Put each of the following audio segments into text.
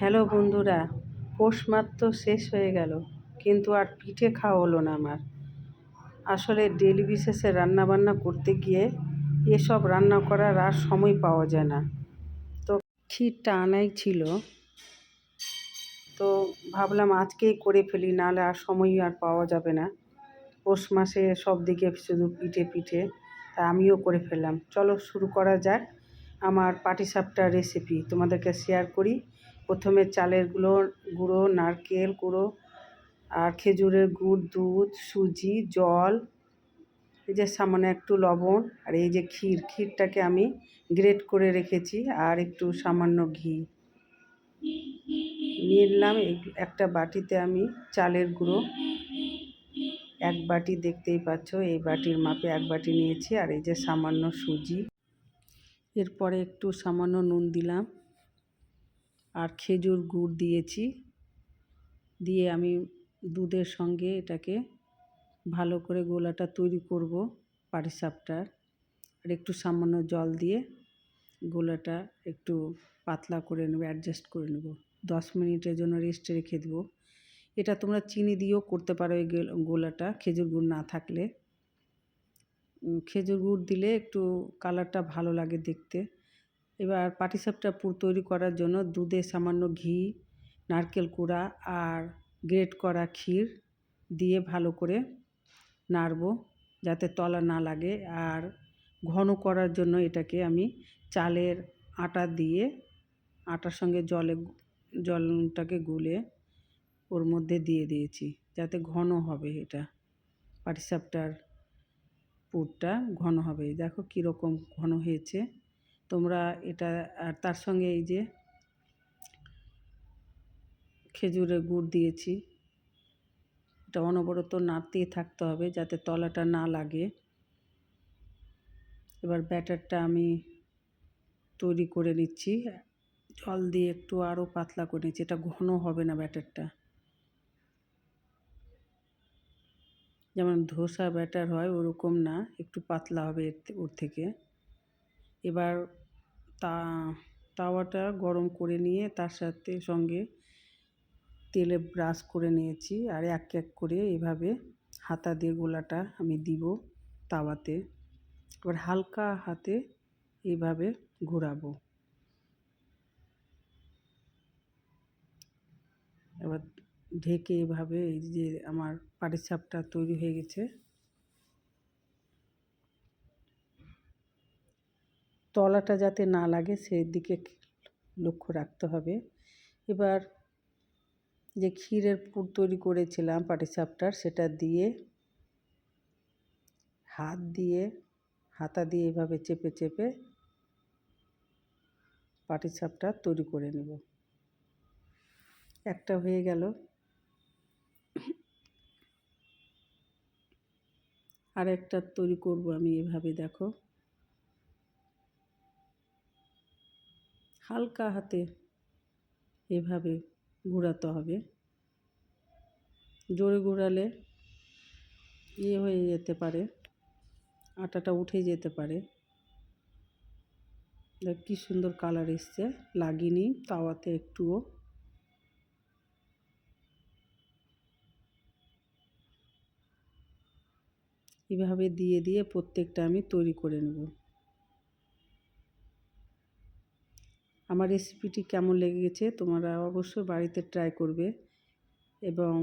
Hello বন্ধুরা, পৌষ তো শেষ হয়ে গেল, কিন্তু আর পিঠে খাওয়া হলো না আমার। আসলে ডেলি বিশেষে রান্নাবান্না করতে গিয়ে এসব রান্না করার আর সময় পাওয়া যায় না। তো ক্ষীরটা আনাই ছিল। তো ভাবলাম আজকেই করে ফেলি, নাহলে আর সময় আর পাওয়া যাবে না। পৌষ মাসে সব দিকে শুধু পিঠে পিঠে, তা আমিও করে ফেললাম। চলো শুরু করা যাক। আমার পাটিসাপটা রেসিপি তোমাদেরকে শেয়ার করি। প্রথমে চালের গুঁড়ো গুঁড়ো, নারকেল গুঁড়ো আর খেজুরের গুড়, দুধ, সুজি, জল, এই যে সামান্য একটু লবণ আর এই যে ক্ষীর, ক্ষীরটাকে আমি গ্রেট করে রেখেছি আর একটু সামান্য ঘি। নিয়ে নিলাম একটা বাটিতে আমি চালের গুঁড়ো। এক বাটি দেখতেই পাচ্ছ, এই বাটির মাপে এক বাটি নিয়েছি আর এই যে সামান্য সুজি। এরপরে একটু সামান্য নুন দিলাম আর খেজুর গুড় দিয়েছি। দিয়ে আমি দুধের সঙ্গে এটাকে ভালো করে গোলাটা তৈরি করব পাটিসাপটার আর একটু সামান্য জল দিয়ে গোলাটা একটু পাতলা করে নেব অ্যাডজাস্ট করে নেব। দশ মিনিটের জন্য রেস্টে রেখে দেবো। এটা তোমরা চিনি দিয়েও করতে পারো এই গোলাটা, খেজুর গুড় না থাকলে। খেজুর গুড় দিলে একটু কালারটা ভালো লাগে দেখতে। এবার পাটিসাপটা পুর তৈরি করার জন্য দুধে সামান্য ঘি, নারকেল কুড়া আর গ্রেট করা ক্ষীর দিয়ে ভালো করে নাড়ব যাতে তলা না লাগে। আর ঘন করার জন্য এটাকে আমি চালের আটা দিয়ে আটার সঙ্গে জলে জলটাকে গুলে ওর মধ্যে দিয়ে দিয়েছি যাতে ঘন হবে এটা পাটিসাপটার পুরটা ঘন হবে। দেখো কীরকম ঘন হয়েছে। তোমরা এটা, আর তার সঙ্গে এই যে খেজুরের গুড় দিয়েছি। এটা অনবরত নাড়তেই থাকতে হবে যাতে তলাটা না লাগে। এবার ব্যাটারটা আমি তৈরি করে নিচ্ছি। জল দিয়ে একটু আরও পাতলা করে নিচ্ছি। এটা ঘন হবে না ব্যাটারটা। যেমন ধোসা ব্যাটার হয় ওরকম না, একটু পাতলা হবে ওর থেকে। এবার তা, তাওয়াটা গরম করে নিয়ে তার সাথে সঙ্গে তেলে ব্রাশ করে নিয়েছি আর এক এক করে এভাবে হাতা দিয়ে গোলাটা আমি দিব তাওয়াতে। এবার হালকা হাতে এইভাবে ঘোরাবো। এবার ঢেকে এভাবে এই যে আমার পাটিসাপটা তৈরি হয়ে গেছে। তলাটা যাতে না লাগে সেদিকে লক্ষ্য রাখতে হবে। এবার যে ক্ষীরের পুর তৈরি করেছিলাম পাটিসাপটার সেটা দিয়ে হাত দিয়ে, হাতা দিয়ে এভাবে চেপে চেপে পাটিসাপটা তৈরি করে নেব। একটা হয়ে গেল। আর একটা তৈরি করব আমি এভাবে, দেখো। হালকা হাতে এভাবে ঘোরাতে হবে। জোরে ঘোরালে ইয়ে হয়ে যেতে পারে, আটাটা উঠে যেতে পারে। দেখ, কী সুন্দর কালার এসছে, লাগিনি, তাওয়াতে একটুও। এভাবে দিয়ে দিয়ে প্রত্যেকটা আমি তৈরি করে নেব। আমার রেসিপিটি কেমন লেগেছে তোমরা অবশ্যই বাড়িতে ট্রাই করবে এবং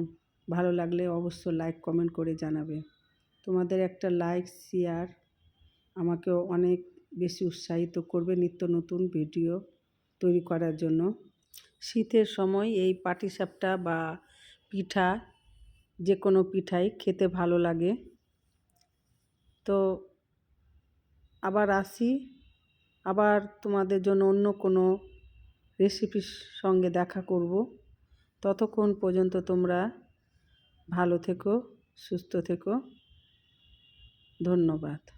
ভালো লাগলে অবশ্য লাইক কমেন্ট করে জানাবে। তোমাদের একটা লাইক শেয়ার আমাকেও অনেক বেশি উৎসাহিত করবে নিত্য নতুন ভিডিও তৈরি করার জন্য। শীতের সময় এই পাটিসাপটা বা পিঠা যে কোনো পিঠাই খেতে ভালো লাগে। তো আবার আসি। আবার তোমাদের জন্য অন্য কোনো রেসিপির সঙ্গে দেখা করব। ততক্ষণ পর্যন্ত তোমরা ভালো থেকো, সুস্থ থেকো। ধন্যবাদ।